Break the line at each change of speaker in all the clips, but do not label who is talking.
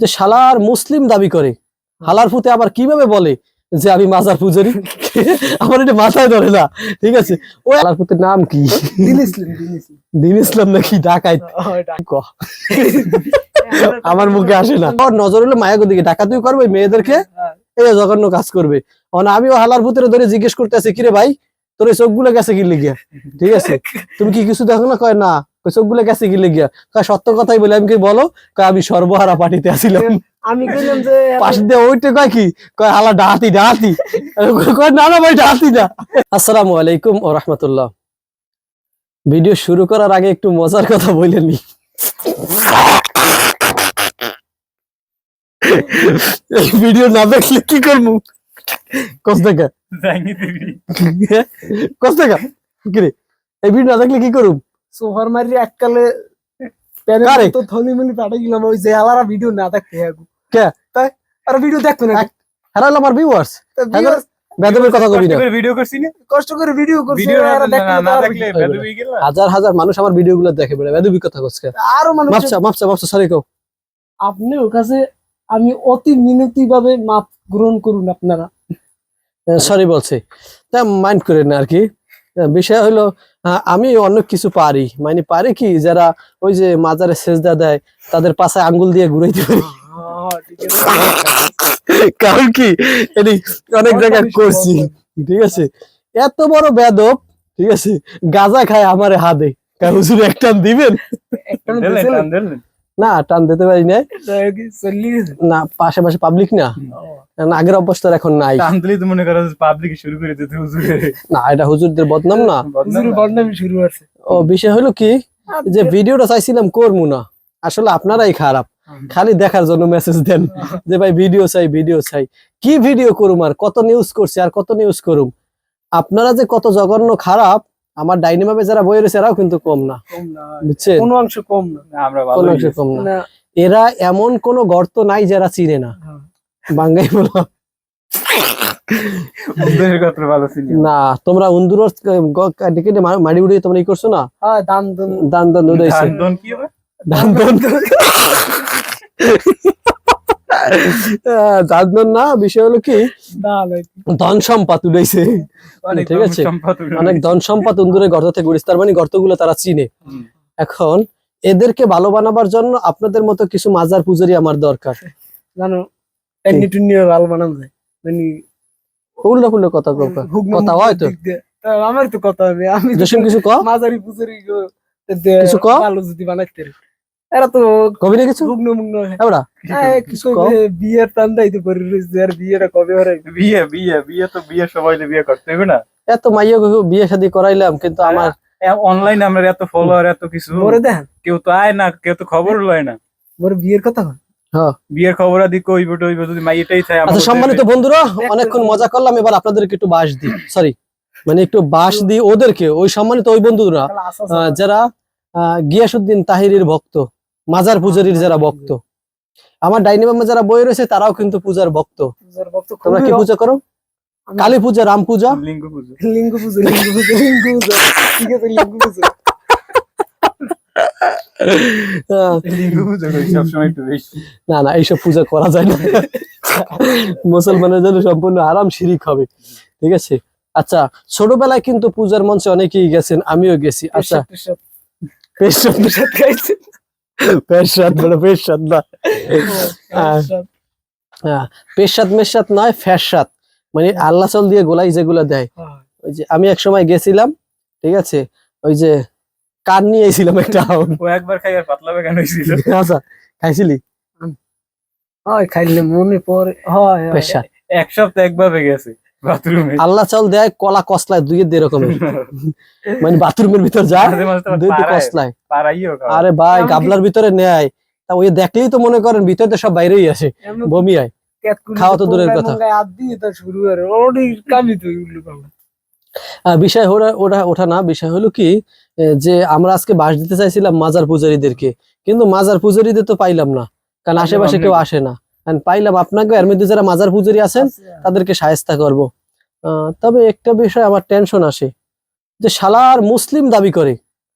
যে শালার মুসলিম দাবি করে। হালার ফুতে আবার কীভাবে বলে যে আমি মাজার পূজারি? আমার এটা মাথায় ধরে না। ঠিক আছে? ওই হালার ফুতের নাম কি?
দিন ইসলাম দিন ইসলাম।
নাকি ডাকাইত কহ। আমার মুখে আসে না। ওর নজর হলো মায়াগো দিকে। ডাকাতিও করবে মেয়েদেরকে এই জঘন্য কাজ করবে। অন আমিও হালার ভূতের ধরে জিজ্ঞেস করতে আছি কিরে ভাই তোর এই চোখগুলো গেছে কি লিগিয়া ঠিক আছে? তুমি কি কিছু দেখো না? কয় না। চোখগুলো গেছে কি লিগিয়া? কয় সত্য কথাই বলে আমি কি বলো? কয় আমি সর্বহারা পার্টিতে আসিলাম
আমি কইলাম যে
পাশ দিয়ে ওইটা কয় কি? কয় হালা ডাহাতি ডাহাতি। কয় না না ভাই ডাহাতি না। আসসালামু আলাইকুম ও রহমতুল্লাহ। ভিডিও শুরু করার আগে একটু মজার কথা বলে নি। ভিডিও না দেখলে কি করব? কস টাকা কস কিরে এই ভিডিও না দেখলে কি করুম?
সোফার মারি এককালে? তো থলি মলি পাঠাই গেলাম ওই যে আলারা ভিডিও না দেখতে আগু
কে?
তাই? আর ভিডিও দেখতো না।
হারাল আমার ভিউয়ার্স বেদবের কথা কবি না।
ভিডিও করছি না?
কষ্ট করে ভিডিও করছে
ভিডিও না দেখলে বেদবি গেল।
হাজার হাজার মানুষ আমার ভিডিও গুলো দেখে বেড়ে বেদবি কথা কচ্ছে।
আরও মানুষ
মাপসা মাপসা মাপসা সরি কও।
আপনি ওর কাছে আমি অতি মিনতি ভাবে মাপ গ্রহণ করুন আপনারা।
সরি বলছে। তা মাইন্ড করে না আর কি। বিষয় হলো আমি অনেক কিছু পারি। মানে পারি কি? যারা ওই যে মাজারে সেজদা দেয় তাদের পাশে আঙ্গুল দিয়ে ঘুরাইতে পারি। কারণ কি? এটি অনেক জায়গায় করছি। ঠিক আছে? এত বড় বেদব ঠিক আছে? গাজা খায় আমারে হাদে কারণ হুজুর একটা দিবেন?
একটা
না টান দিতে পারি না? না পাশে পাশে পাবলিক না আগের অবস্থা এখন নাই।
টান দিলেই তো মনে করো পাবলিক শুরু করে দিতে হুজুরে।
না এটা হুজুরদের বদনাম না।
হুজুরের বদনামি শুরু হচ্ছে
ও বিষয় হলো কি যে ভিডিওটা চাইছিলাম করব না। আসলে আপনারাই খারাপ। খালি দেখার জন্য মেসেজ দেন। যে ভাই ভিডিও চাই ভিডিও চাই। কি ভিডিও করুম আর কত নিউজ করছি আর কত নিউজ করুম? আপনারা যে কত জঘন্য খারাপ আমার ডাইনিমামে যারা বই রয়েছে এরাও কিন্তু কম না।
কম কোনো অংশ কম না।
আমরা
কোন
ভালো
কম না। এরা এমন কোন গর্ত নাই যারা চিনে না।
হ্যাঁ।
বাঙ্গাই বলো। না তোমরা উন্দুর উড়িয়ে তোমরা ই করছ না?
হ্যাঁ দান দান।
দান দন।
দান
না বিষয় হলো কি। ধন সম্পাদ উড়াইছে। ঠিক আছে। অনেক ধন সম্পদ উন্দুরে গর্ত থেকে উড়িস তার মানে গর্তগুলো তারা চিনে। এখন এদেরকে ভালো বানাবার জন্য আপনাদের মতো কিছু মাজার পূজারি আমার দরকার।
জানো এমনি টুনি ভালো বানানো যায়। মানে
উল্টা কথা কথা হয় তো?
আমার তো কথা আমি
জসিম কিছু ক
মাঝারি পুজারি
কিছু ক?
ভালো যদি বানাইতে। এরা তো
কবি না কিছু?
হুগনো মুগনো
এবড়া
এই
কিছু
বিয়ের টান দাইতে পারি রইছে, আর বিয়েটা কবে হরে
বিয়ে বিয়ে বিয়ে তো বিয়ে সবাই বিয়ে করতে হবে না।
এত মাইয়া বিয়ে শাদী করাইলাম কিন্তু আমার
অনলাইনে আমরা এত ফলোয়ার এত কিছু।
মোরে দেখেন।
কেউ তো আয় না কেউ তো খবর লয় না।
মোর বিয়ের কথা হয়।
বিয়ের খবর আদি কইব টইব যদি মাইয়েটাই চাই
আচ্ছা সম্মানিত বন্ধুরা অনেকক্ষণ মজা করলাম এবার আপনাদেরকে একটু বাস দিই। সরি মানে একটু বাস দিই ওদেরকে ওই সম্মানিত ওই বন্ধুরা আহ, যারা আহ, গিয়াসুদ্দিন তাহিরের ভক্ত। মাজার পূজারীর যারা ভক্ত। আমার ডাইনি ডাইনিমামে যারা বই রয়েছে তারাও কিন্তু পূজার ভক্ত। তোমরা কি পূজা করো? কালী পূজা রাম পূজা?
লিঙ্গ পুজো।
লিঙ্গ পুজো লিঙ্গ পুজো লিঙ্গ পুজো। ঠিক আছে লিঙ্গ পুজো।
আহ,
লিঙ্গ পুজো করি সবসময় একটু বেশি।
না না এইসব পূজা করা যায় না। মুসলমানের জন্য সম্পূর্ণ আরাম শিরিক হবে। ঠিক আছে? আচ্ছা ছোটবেলায় কিন্তু পূজার মঞ্চে অনেকেই গেছেন আমিও গেছি। আচ্ছা।
পেশাব পেশাব। খাইছে
পেশাদ বড় পেশাদ না। আহ,
পেশাব।
হ্যাঁ, পেশাদ মেশাদ নয় ফ্যাসাদ মানে আল্লাহ দিয়ে গোলাই যেগুলো দেয়।
হ্যাঁ।
ওই যে আমি এক সময় গেছিলাম ঠিক আছে? ওই যে কান নিয়ে এসেছিলাম একটা
ও একবার পাতলা বেগান হয়েছিল
আচ্ছা। খাইছিলি?
হয় খাইলে মনে পড়ে হয় হয়।
এক সপ্তাহ একভাবে গেছে। বাথরুমে।
আল্লাহ চাল দেয় কলা কসলায় দুইয়ের দিয়ে রকমের। মানে বাথরুমের ভিতর যায় দুই কসলায়। আরে ভাই গাবলার ভিতরে নেয়। তা ওই দেখলেই তো মনে করেন ভিতরে তো সব বাইরেই আসে বমি হয়। খাওয়া তো দূরের কথা। বিষয় ওটা ওটা ওঠা না। বিষয় হলো কি যে আমরা আজকে বাস দিতে চাইছিলাম মাজার পূজারীদেরকে। কিন্তু মাজার পূজারীদের তো পাইলাম না কারণ আশেপাশে কেউ আসে না। পাইলাম আপনাকে এর মধ্যে যারা মাজার পুজোরি আছেন তাদেরকে সাহেস্তা করব। তবে একটা বিষয় আমার টেনশন আসে যে শালার মুসলিম দাবি করে।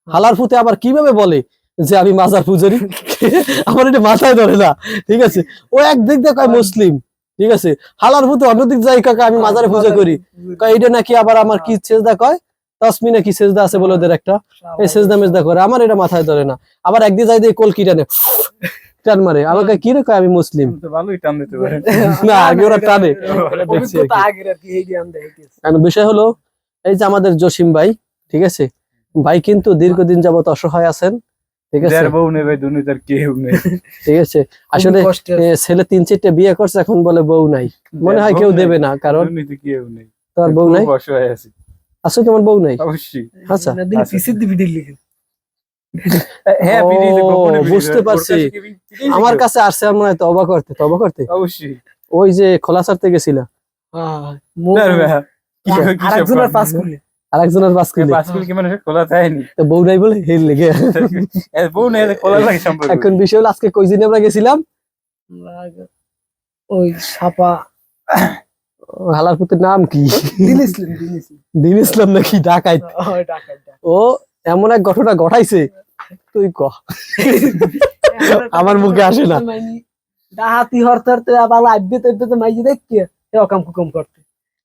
হালার ফুতে আবার কীভাবে বলে যে আমি মাজার পূজারি আমার এটা মাথায় ধরে না ঠিক আছে? ও একদিক দিয়ে কয় মুসলিম ঠিক আছে? হালার ভূত অন্যদিক যাই কাকা আমি মাজারে পুজো করি। কয় এটা নাকি আবার আমার কি সেজদা কয়? তসমি নাকি সেজদা আছে বলে ওদের একটা? এই সেজদা মেজদা করে আমার এটা মাথায় ধরে না। আবার একদিন যাই দিয়ে কলকি টানে টান মারে। আমাকে কি রে আমি মুসলিম?
ভালোই টান দিতে পারেন
না আগে ওরা টানে। কারণ বিষয় হলো এই যে আমাদের জসিম ভাই ঠিক আছে? ভাই কিন্তু দীর্ঘদিন যাবত অসহায় আছেন ঠিক আছে?
বউ দুনিয়ার কেউ নেই।
ঠিক আছে? আসলে ছেলে তিন চারটে বিয়ে করছে এখন বলে বউ নাই। মনে হয় কেউ দেবে না কারণ
দুর্নীতি কেউ নেই।
তোর বউ নাই?
অসহায় আছি।
আসলে তোমার বউ নাই?
অবশ্যই।
আচ্ছা,
দিন
আচ্ছা।
পিসির
হ্যাঁ
বুঝতে পারছি।
বিড়ি- বিড়ি
আমার কাছে আসছে মনে হয় তবা করতে তবা করতে।
অবশ্যই।
ওই যে খোলা ছাড়তে গেছিল।
তার ভাই, কি কি
আরেকজনের পাস করলে
আরেকজনের বাস
কি মানুষের খোলা থায়নি
তো বউ নাই বলে হের লেগে।
বউ নেই খোলা লাগে সম্পর্ক।
এখন বিষয় হলো আজকে কই দিনে আমরা গেছিলাম?
ওই ছাপা
হালার পুতের নাম কি?
দিন ইসলাম দিন ইসলাম।
নাকি
ডাকাত।
ও এমন এক ঘটনা ঘটাইছে। তুই ক। আমার মুখে আসে না।
ডাহাতি হরতে হরতে আবার আব্বে তব্বে তো মাইজি দেখকে এ অকাম কুকম করতে।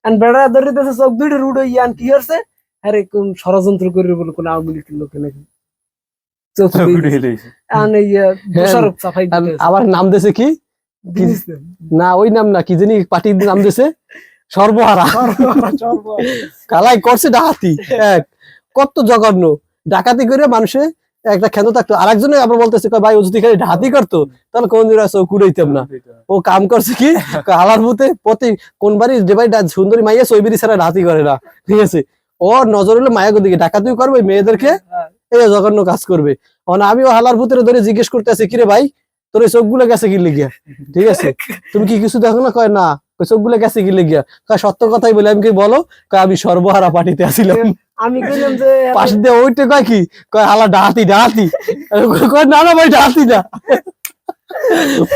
আন বেড়া ধরে দেশে চোখ দুইটা রুড ইয়ান কি হচ্ছে আরে কোন ষড়যন্ত্র করে বলে কোন আওয়ামী লীগের লোকে নাকি?
আর
দিতে
আবার নাম দেছে কি? না ওই নাম না কি জানি পার্টির নাম দেছে সর্বহারা। কালাই করছে ডাকাতি এক। কত জঘন্য। ডাকাতি করে মানুষে একটা খেত থাকতো। আরেকজনে আবার বলতেছে ভাই, ও যদি খালি ডাকাতি করতো, তাহলে কোনদিন আর চোখ উড়াইতাম না। ও কাম করছে কি? আলার মতে প্রতি কোন বাড়ি যে ডা- সুন্দরী মাইয়া ওই বাড়ি ছাড়া ডাকাতি করে না। ঠিক আছে? ওর নজর হলো মায়াগো দিকে। ডাকাতিও করবে মেয়েদেরকে এই জঘন্য কাজ করবে। অন আমিও হালার ভূতের ধরে জিজ্ঞেস করতে আছি কিরে ভাই, তোর এই চোখগুলো গেছে কি লিগিয়া? ঠিক আছে? তুমি কি কিছু দেখো না? কয়, না। ওই চোখগুলো গেছে কি লিগিয়া? সত্য কথাই বলে, আমি কি বলো? আমি সর্বহারা পার্টিতে আসিলাম
আমি কইলাম যে
পাশ দিয়ে ওইটা কয় কি? কয় হালা ডাহাতি ডাহাতি। কয় না না ভাই ডাহাতি না।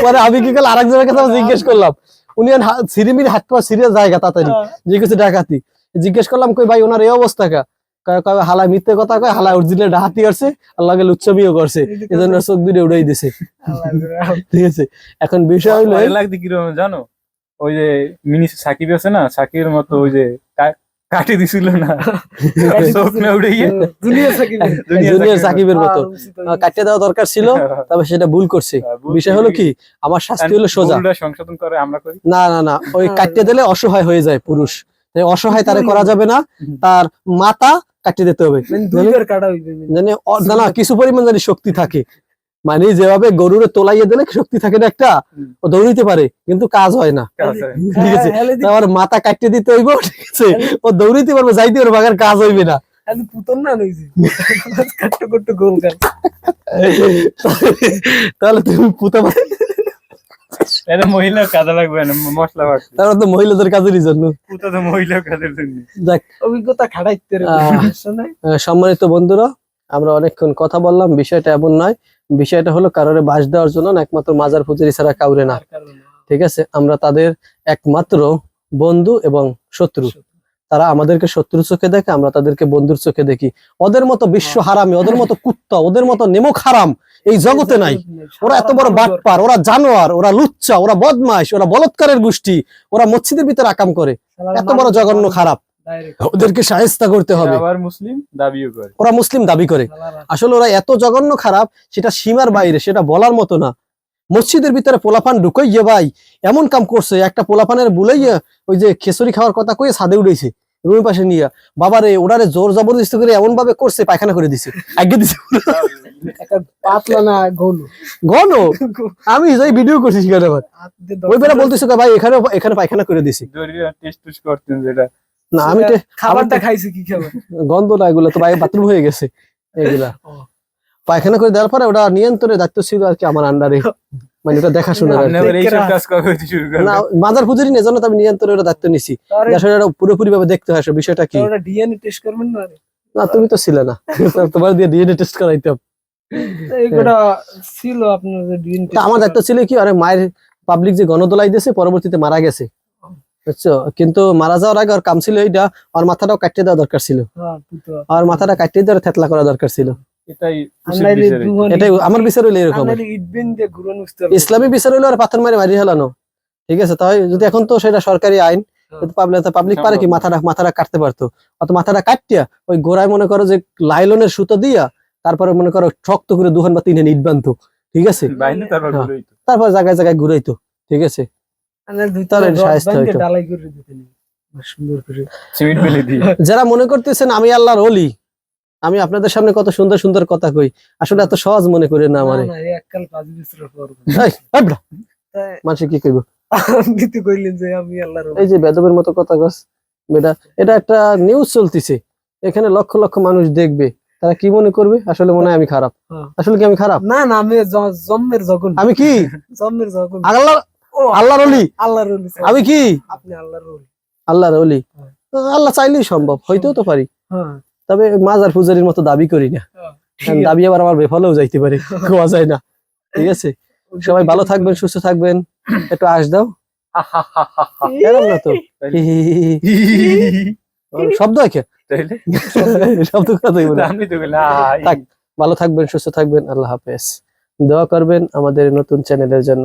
পরে আমি কি করলাম আরেকজনের কাছে জিজ্ঞেস করলাম। উনি সিরিমির হাত পা সিরিয়াস জায়গা তাড়াতাড়ি। যে কিছু ডাকাতি। জিজ্ঞেস করলাম কই ভাই ওনার এই অবস্থা কা? কয় কয় হালা মিথ্যে কথা কয় হালা অরিজিনাল ডাহাতি করছে আল্লাহ গেলে উচ্চমিও করছে। এজন্য চোখ দুটো উড়াই দিছে। ঠিক আছে এখন বিষয় হইল
ভয় লাগতে কীরকম জানো? ওই যে মিনি সাকিব আছে না সাকিবের মতো ওই যে কাটি দিছিল না। চোখ না উঠে গিয়ে।
দুনিয়া
জুনিয়র সাকিবের। মতো। কাটিয়ে দেওয়া দরকার ছিল তবে সেটা ভুল করছে। বিষয় হলো কি আমার শাস্তি হলো সোজা।
সংশোধন করে আমরা করি?
না না না ওই
হ্যাঁ।
কাটিয়ে দিলে অসহায় হয়ে যায় পুরুষ। অসহায় তারে করা যাবে না তার মাথা কাটিয়ে দিতে হবে।
মানে দুইবার কাটা হইবে
জানি অ- না না কিছু পরিমাণ জানি শক্তি থাকে। মানে যেভাবে গরুরে তোলাইয়ে দিলে শক্তি থাকে না একটা? ও দৌড়িতে পারে কিন্তু কাজ হয় না। ঠিক আছে?
হ্যাঁ, হেলে দি-
তার মাথা কাটিয়ে দিতে হইব ঠিক আছে? ও দৌড়িতে পারবে যাইতে পারবে বাগার কাজ হইবে না। তাহলে তুমি পুতা
মহিলার কাজে লাগবে না মশলা
তারপর তো মহিলাদের কাজেরই জন্য।
পুতা তো মহিলার কাজের জন্য।
যাক।
অভিজ্ঞতা খাটাইতে
সম্মানিত বন্ধুরা আমরা অনেকক্ষণ কথা বললাম বিষয়টা এমন নয়। বিষয়টা হলো কারোরে বাস দেওয়ার জন্য না একমাত্র মাজার পুজারি ছাড়া কাউরে না। ঠিক আছে? আমরা তাদের একমাত্র বন্ধু এবং শত্রু। তারা আমাদেরকে শত্রু চোখে দেখে, আমরা তাদেরকে বন্ধুর চোখে দেখি। ওদের মতো বিশ্ব হারামি, ওদের মতো কুত্তা, ওদের মতো নেমক হারাম এই জগতে নাই। ওরা এত বড় বাটপার, ওরা জানোয়ার, ওরা লুচ্চা, ওরা বদমাইশ, ওরা বলৎকারের গোষ্ঠী, ওরা মসজিদের ভিতরে আকাম করে। এত বড় জঘন্য খারাপ। ওদেরকে সাহেস্তা করতে হবে।
আবার মুসলিম দাবিও করে।
ওরা মুসলিম দাবি করে। আসলে ওরা এত জঘন্য খারাপ সেটা সীমার বাইরে সেটা বলার মতো না। মসজিদের ভিতরে পোলাফান পোলাপান ঢুকাইয়ে ভাই এমন কাম করছে একটা পোলাপানের বুলাইয়া ওই যে খেসরি খাওয়ার কথা কয়ে ছাদে উঠেছে রুমের পাশে নিয়ে। বাবারে ওরারে জোর জবরদস্তি করে এমন ভাবে করছে পায়খানা করে দিছে। আগে দিছে।
পাতলা না গোল
ঘন? আমি যাই ভিডিও করছি সেখানে আবার। ওই বেলা বলতেছে ভাই এখানে এখানে পায়খানা করে দিছি।
টেস্ট করতেন যেটা।
না আমি
খাবারটা খাইছে কি খাবার?
গন্ধ না এগুলো তো বাইরে বাথরুম হয়ে গেছে এগুলা। পায়খানা করে দেওয়ার পরে ওটা নিয়ন্ত্রণের দায়িত্ব ছিল আর কি আমার আন্ডারে মানে ওটা
করলেন
না নেই জন্য আমি নিয়ন্ত্রণের দায়িত্ব নিছি। আসলে পুরোপুরি ভাবে দেখতে হয় বিষয়টা কি?
ওটা ডিএনএ টেস্ট করবেন না
না তুমি তো ছিলে না। তোমার দিয়ে ডিএনএ টেস্ট করাইতাম
ছিল আপনার
আমার দায়িত্ব ছিল কি আরে মায়ের পাবলিক যে গণদোলাই দিয়েছে পরবর্তীতে মারা গেছে। বুঝছ? কিন্তু মারা যাওয়ার আগে ওর কাম ছিল এইটা আর মাথাটাও কাটিয়ে দেওয়া দরকার ছিল।
হ্যাঁ
আর মাথাটা কাটিয়ে দেওয়ার থেতলা করা দরকার ছিল।
এটাই
আমার বিচার হইলে এরকম। ইসলামী বিচার হইল আর পাথর মারি মারি হেলানো। ঠিক আছে? তাই যদি এখন তো সেটা সরকারি আইন পাবলিক পাবলিক পারে কি মাথাটা মাথাটা কাটতে পারতো। অত মাথাটা কাটিয়া ওই গোড়ায় মনে করো যে লাইলনের সুতো দিয়া তারপরে মনে করো শক্ত করে দুহান বা তিনহান ইট বানতো ঠিক আছে? হ্যাঁ। তারপর জায়গায় জায়গায় ঘুরাইতো ঠিক আছে? যারা মনে করতেছেন আমি আল্লাহর অলি আমি আপনাদের সামনে কত সুন্দর সুন্দর কথা কই আসলে এত সহজ মনে করে না আমারে। মানুষ কি কইব?
আপনি তো কইলেন যে আমি আল্লাহর
এই যে বেদবের মতো কথা কস বেটা এটা একটা নিউজ চলতিছে। এখানে লক্ষ লক্ষ মানুষ দেখবে। তারা কি মনে করবে? আসলে মনে হয় আমি খারাপ।
হ্যাঁ।
আসলে কি আমি খারাপ?
না না আমি জন্মের যখন
আমি কি?
জন্মের যখন
আল্লাহ
ও
আল্লাহর অলি
আল্লাহর ওলি স্যার।
আমি কি?
আপনি আল্লাহর ওলি।
আল্লাহর অলি
হ্যাঁ।
আল্লাহ চাইলেই সম্ভব হইতেও তো পারি।
হ্যাঁ।
তবে মাজার পূজারির মতো দাবি করি না। দাবি আবার আমার বেফলেও যাইতে পারে কোয়া যায় না। ঠিক আছে? সবাই ভালো থাকবেন সুস্থ থাকবেন। একটু আস দাও। এরকম না তো? শব্দ আছে শব্দ কথা বলে
আমি তো
ভালো থাকবেন সুস্থ থাকবেন আল্লাহ হাফেজ। দোয়া করবেন আমাদের নতুন চ্যানেলের জন্য।